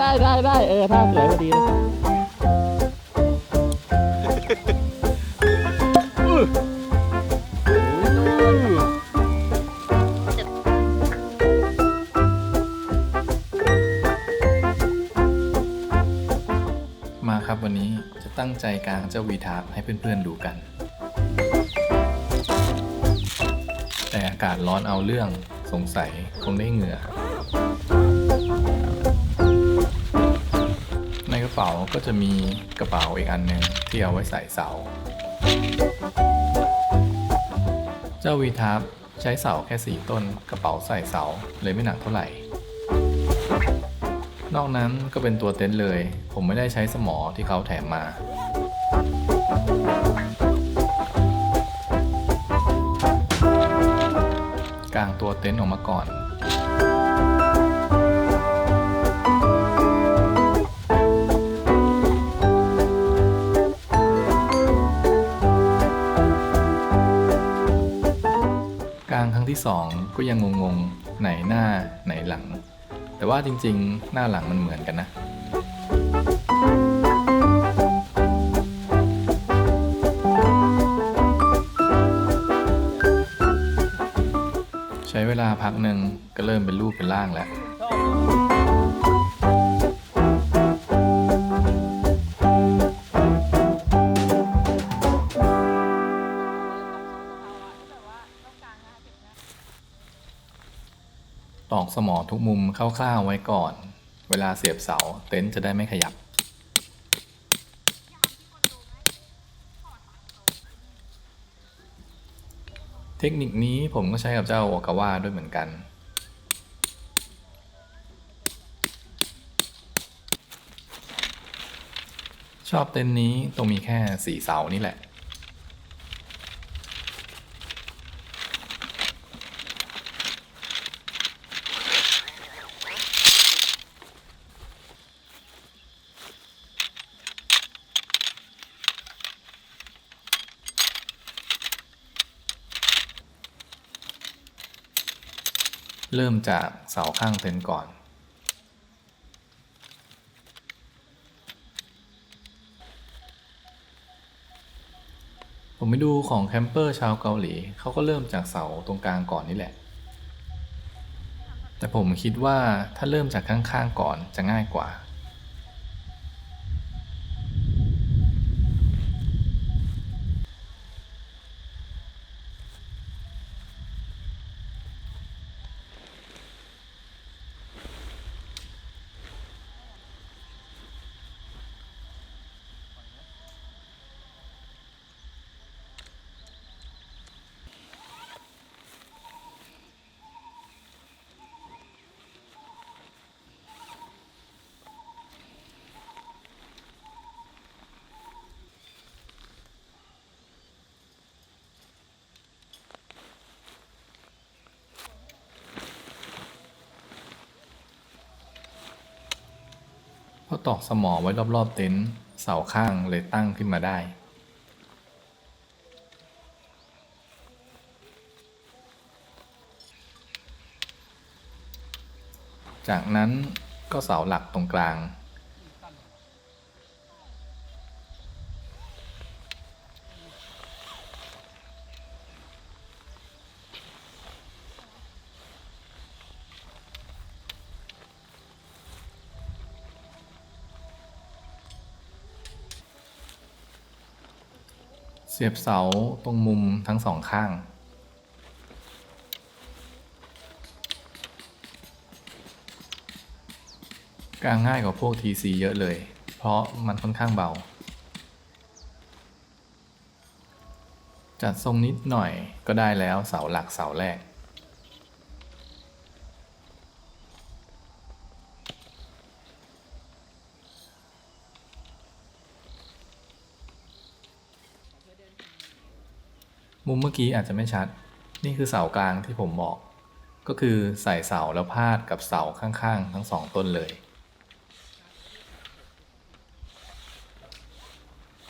ได้ได้ได้เออท่าสวยพอดีเลยมาครับวันนี้จะตั้งใจกลางเจ้าวีทาร์ปให้เพื่อนๆดูกัน แต่อากาศร้อนเอาเรื่องสงสัยคงได้เหงื่อ ระเป๋าก็จะมีกระเป๋าอีกอันหนึ่งที่เอาไว้ใส่เสา เจ้าวีทับใช้เสาแค่ 4 ต้นกระเป๋าใส่เสาเลยไม่หนักเท่าไหร่ นอกนั้นก็เป็นตัวเต็นท์เลย ผมไม่ได้ใช้สมอที่เขาแถมมากางตัวเต็นท์ออกมาก่อน ที่สองก็ยังงงๆ ไหนหน้าไหนหลัง แต่ว่าจริงๆ หน้าหลังมันเหมือนกันนะ ใช้เวลาพักหนึ่งก็เริ่มเป็นรูปเป็นร่างแล้ว ตอกสมอทุกมุมคร่าวๆไว้ก่อน เวลาเสียบเสาเต็นท์จะได้ไม่ขยับ เทคนิคนี้ผมก็ใช้กับเจ้าโอกาวาด้วยเหมือนกันชอบเต็นท์นี้ตรงมีแค่สี่เสานี่แหละ เริ่มจากเสาข้างเต็นท์ก่อน ผมไปดูของแคมเปอร์ชาวเกาหลี เขาก็เริ่มจากเสาตรงกลางก่อนนี่แหละ แต่ผมคิดว่าถ้าเริ่มจากข้างๆก่อนจะง่ายกว่า ตอกสมอไว้รอบๆเต็นท์เสาข้างเลยตั้งขึ้นมาได้ จากนั้นก็เสาหลักตรงกลาง สียบเสาตรงมุมทั้งสองข้างกางง่ายกว่าพวก TC เยอะเลย เพราะมันค่อนข้างเบา จัดทรงนิดหน่อยก็ได้แล้วเสาหลักเสาแรก มุมเมื่อกี้อาจจะไม่ชัด นี่คือเสากลางที่ผมบอก ก็คือใส่เสาแล้วพาดกับเสาข้างๆ ทั้งสองต้นเลย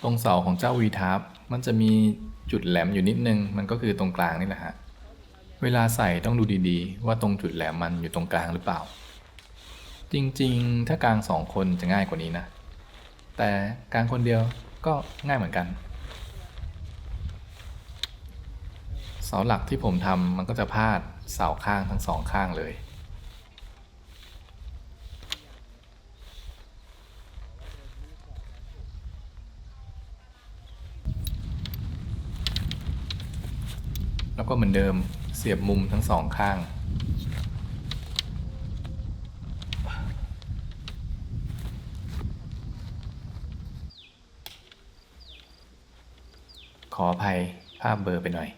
ตรงเสาของเจ้าวีทับมันจะมีจุดแหลมอยู่นิดนึง มันก็คือตรงกลางนี่แหละฮะ เวลาใส่ต้องดูดีๆ ว่าตรงจุดแหลมมันอยู่ตรงกลางหรือเปล่า จริงๆ ถ้ากลางสองคนจะง่ายกว่านี้นะ แต่กลางคนเดียวก็ง่ายเหมือนกัน เสาหลักที่ผมทำมันก็จะพาดเสาข้างทั้งสองข้างเลย แล้วก็เหมือนเดิมเสียบมุมทั้งสองข้างขออภัยภาพเบลอร์ไปหน่อย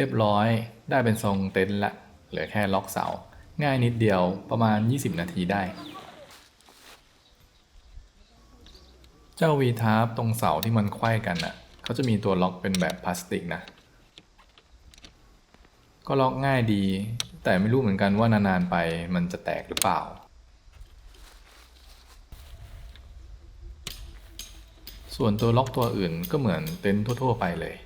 เรียบร้อยได้เป็นทรงเต็นท์ละเหลือแค่ล็อกเสา ง่ายนิดเดียวประมาณ 20 นาทีได้ เจ้าวีทาร์ปตรงเสาที่มันไขว้กันน่ะเขาจะมีตัวล็อกเป็นแบบพลาสติกนะ ก็ล็อกง่ายดี แต่ไม่รู้เหมือนกันว่านานๆไปมันจะแตกหรือเปล่าส่วนตัวล็อกตัวอื่นก็เหมือนเต็นท์ทั่ว ๆ ไปเลย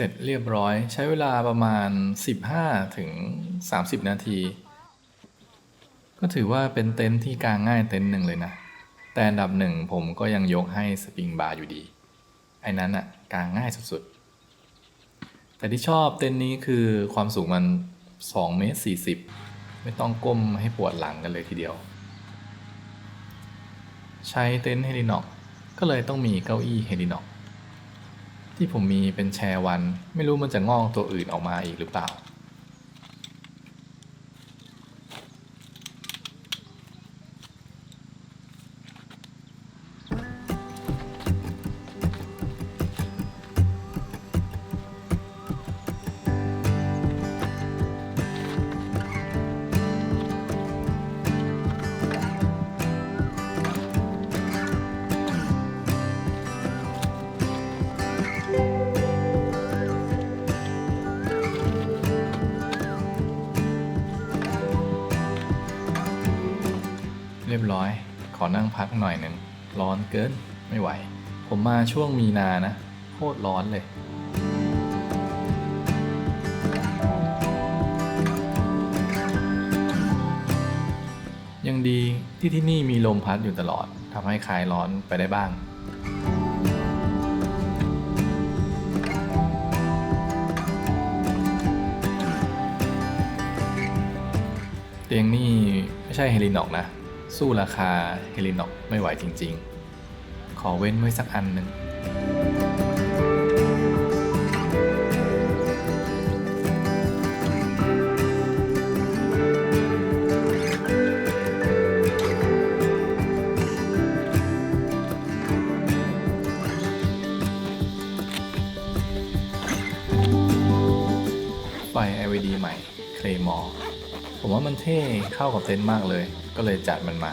เสร็จเรียบร้อยใช้เวลาประมาณ 15ถึง30 นาที ก็ถือว่าเป็นเต็นท์ที่กางง่ายเต็นท์หนึ่งเลยนะ แต่อันดับหนึ่งผมก็ยังยกให้สปริงบาร์อยู่ดี ไอ้นั้นอะกางง่ายสุดๆ แต่ที่ชอบเต็นท์นี้คือความสูงมัน2เมตร40 ไม่ต้องก้มให้ปวดหลังกันเลยทีเดียว ใช้เต็นท์เฮลินอกก็เลยต้องมีเก้าอี้เฮลินอก ที่ผมมีเป็นแชร์วัน ไม่รู้มันจะงอกตัวอื่นออกมาอีกหรือเปล่า เรียบร้อย ขอนั่งพักหน่อยหนึ่งร้อนเกินไม่ไหว ผมมาช่วงมีนานะ โคตรร้อนเลยยังดีที่ที่นี่มีลมพัดอยู่ตลอดทำให้คลายร้อนไปได้บ้าง เตียงนี่ไม่ใช่เฮลินอกนะ สู้ราคาเฮลินอกไม่ไหวจริง ๆ ขอเว้นไว้สักอันหนึ่ง ว่ามันเท่เข้ากับเต็นท์มากเลย ก็เลยจัดมันมา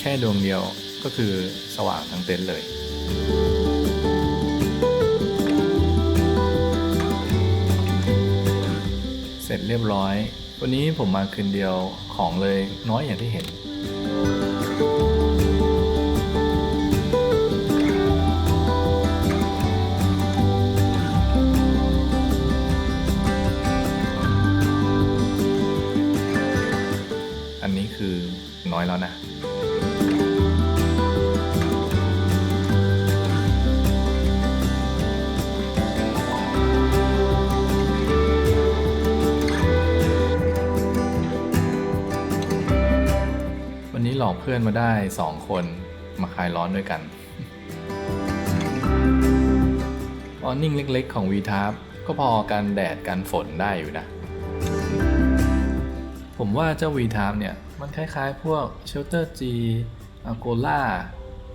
แค่ดวงเดียวก็คือสว่างทั้งเต็นท์เลย เสร็จเรียบร้อย วันนี้ผมมาคืนเดียวของเลยน้อยอย่างที่เห็น นี้คือน้อยแล้วนะวันนี้หลอกเพื่อนมาได้สองคนมาคลายร้อนด้วยกันออนนิ่งเล็กๆของ v t a r ก็พอกันแดดกันฝนได้อยู่นะ ผมว่าเจ้า v t a r เนี่ย มันคล้ายๆ พวก Shelter G Agola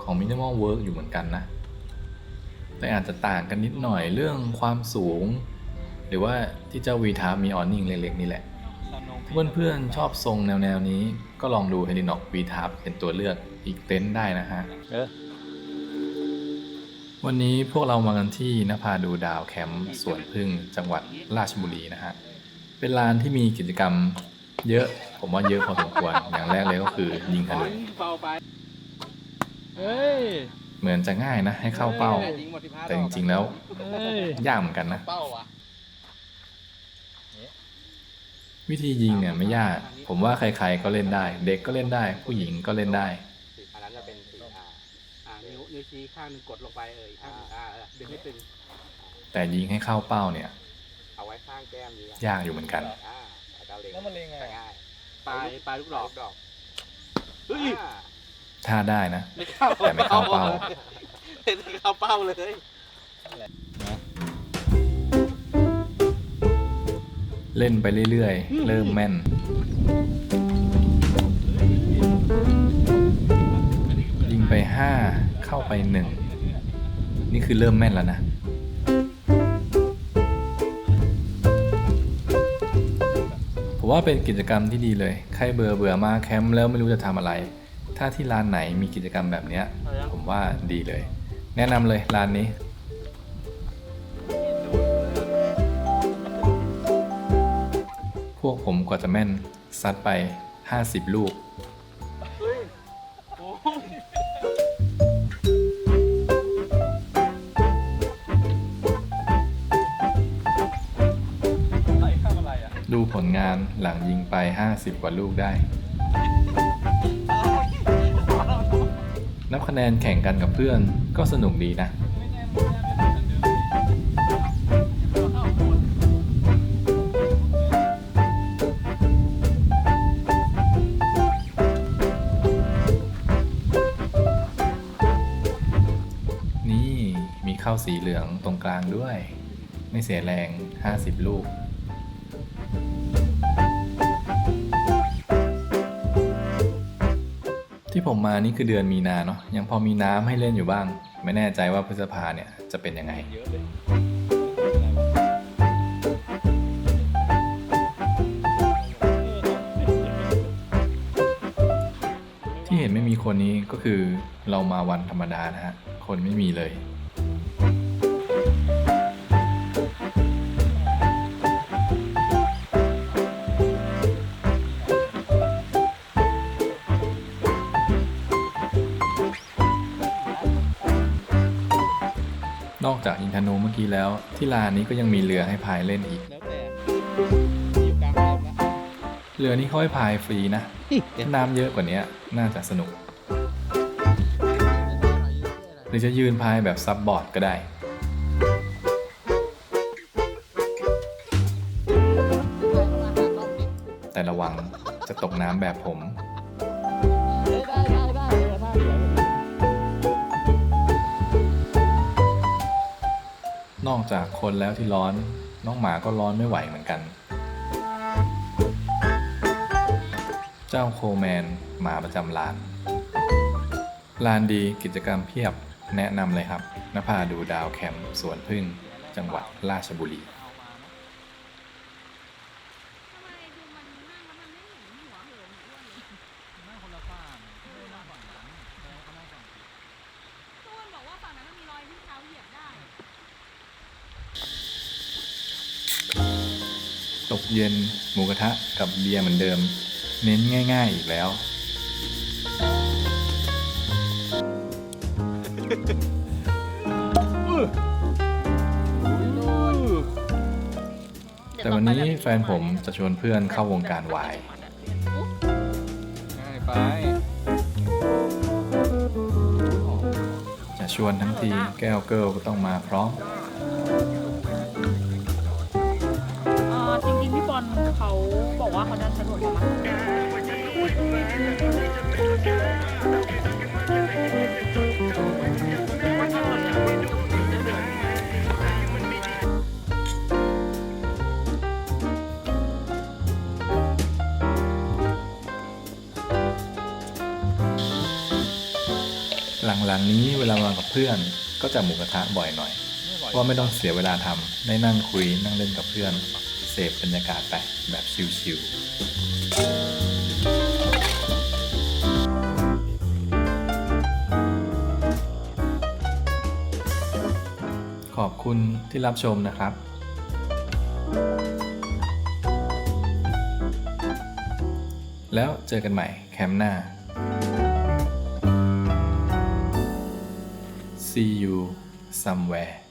ของ Minimal Work อยู่เหมือนกันนะ แต่อาจจะต่างกันนิดหน่อยเรื่องความสูง หรือว่าที่เจ้า v t a r มีออนนิ่งเล็กๆ นี่แหละเพื่อนๆชอบทรงแนวๆ นี้ ก็ลองดู h e l i n o x v t a r เป็นตัวเลือกอีกเต็นท์ได้นะฮะวันนี้พวกเรามากันที่นภาดูดาวแคมป์สวนพึ่งจังหวัดราชบุรีนะฮะ เป็นลานที่มีกิจกรรม เยอะผมว่าเยอะพอสมควรอย่างแรกเลยก็คือยิงธนูเบาไปเฮ้ยเหมือนจะง่ายนะให้เข้าเป้ายิงหมด15แต่จริงๆแล้วเฮ้ยยากเหมือนกันนะเป้าอะวิธียิงเนี่ยไม่ยาก ผมว่าใครๆก็เล่นได้ เด็กก็เล่นได้ ผู้หญิงก็เล่นได้อันนั้นจะเป็นสีอ่าอ่านิ้วนิ้วชี้ข้างหนึงกดลงไปเอออีกข้างหนึ่งอ่าเออดึงให้ตึงแต่ยิงให้เข้าเป้าเนี่ย เอาไว้ข้างแก้มนี้อะยากอยู่เหมือนกันอ่าแล้วก็ เล็งแล้วมันเล็งไงแต่ง่ายปลายปลายลูกดอกดอกเฮ้ยถ้าได้นะ ไม่เข้าแต่ไม่เข้าเป้า ไม่เข้าเป้าเลยเล่นไปเรื่อยๆ เริ่มแม่น ยิงไปห้าเข้าไปหนึ่งนี่คือเริ่มแม่นแล้วนะ ผมว่าเป็นกิจกรรมที่ดีเลยใครเบื่อเบื่อมาแคมป์แล้วไม่รู้จะทำอะไร ถ้าที่ร้านไหนมีกิจกรรมแบบเนี้ยผมว่าดีเลย แนะนำเลยร้านนี้พวกผมกว่าจะแม่นซัดไป 50 ลูก หลังยิงไป 50 กว่าลูกได้ นับคะแนนแข่งกันกับเพื่อนก็สนุกดีนะนี่มีข้าวสีเหลืองตรงกลางด้วย ไม่เสียแรง 50 ลูก ที่ผมมานี่คือเดือนมีนาเนาะยังพอมีน้ำให้เล่นอยู่บ้าง ไม่แน่ใจว่าพฤษภาเนี่ยจะเป็นยังไงเยอะเลยที่เห็นไม่มีคนนี้ก็คือเรามาวันธรรมดานะฮะ คนไม่มีเลย อินทนูเมื่อกี้แล้ว ที่ลานนี้ก็ยังมีเรือให้พายเล่นอีก แล้วแต่อยู่กลางน้ำนะเรือนี้เขาให้พายฟรีนะ ถ้าน้ำเยอะกว่านี้น่าจะสนุก หรือจะยืนพายแบบซับบอร์ดก็ได้ แต่ระวังจะตกน้ำแบบผม นอกจากคนแล้วที่ร้อน น้องหมาก็ร้อนไม่ไหวเหมือนกัน เจ้าโคแมนหมาประจำลาน ลานดีกิจกรรมเพียบแนะนำเลยครับนภาดูดาวแคมป์สวนพึ่ง จังหวัดราชบุรี ทำไมดูมันนั่งแล้วมันไม่เห็นหัวเหินอ้วนเลย นั่งคนละฝั่งไม่ได้นั่งฝั่งนั้นแสดงว่าเขานั่งฝั่งผิด ก็อ้วนบอกว่าฝั่งนั้นมันมีรอยที่เท้าเหยียบได้ ตก เย็นหมูกระทะกับเบียร์เหมือนเดิม เน้นง่าย ๆ อีกแล้ว แต่วันนี้แฟนผมจะชวนเพื่อนเข้าวงการวายง่ายไปจะชวนทั้งทีแก้วเกิลก็ต้องมาพร้อม อลเขาบอกว่าเขาดัสะดกกว่หลังๆนี้เวลามากับเพื่อนก็จะหมูกระทะบ่อยหน่อยว่าไม่ต้องเสียเวลาทำได้นั่งคุยนั่งเล่นกับเพื่อน เสพบรรยากาศไปแบบชิลๆขอบคุณที่รับชมนะครับ แล้วเจอกันใหม่แคมป์หน้า See you somewhere